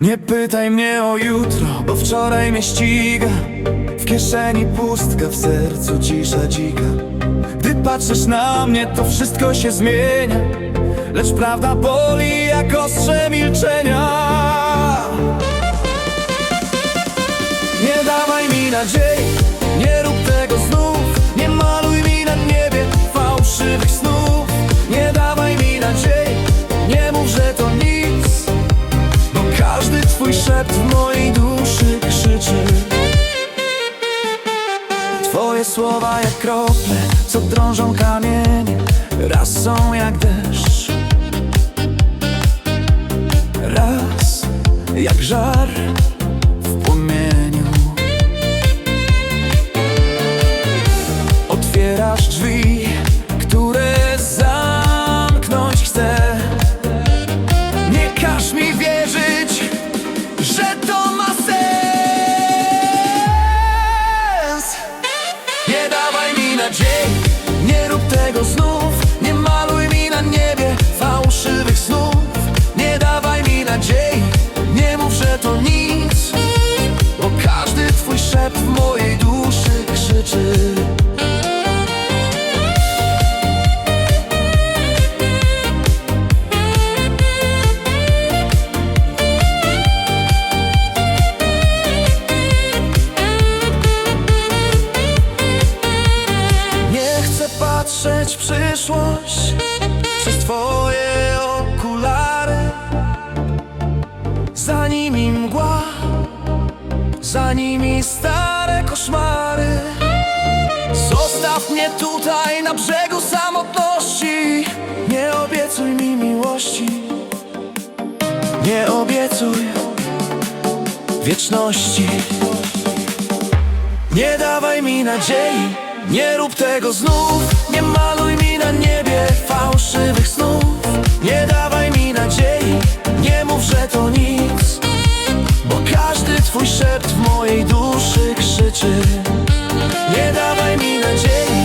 Nie pytaj mnie o jutro, bo wczoraj mnie ściga. W kieszeni pustka, w sercu cisza dzika. Gdy patrzysz na mnie, to wszystko się zmienia. Lecz prawda boli jak ostrze milczenia twój szept w mojej duszy krzyczy. Twoje słowa jak krople, co drążą kamienie Raz są jak deszcz. Raz jak żar patrzeć przyszłość przez twoje okulary. Za nimi mgła, za nimi stare koszmary. Zostaw mnie tutaj na brzegu samotności. Nie obiecuj mi miłości. Nie obiecuj wieczności. Nie dawaj mi nadziei, nie rób tego znów. Nie maluj szept w mojej duszy krzyczy Nie dawaj mi nadziei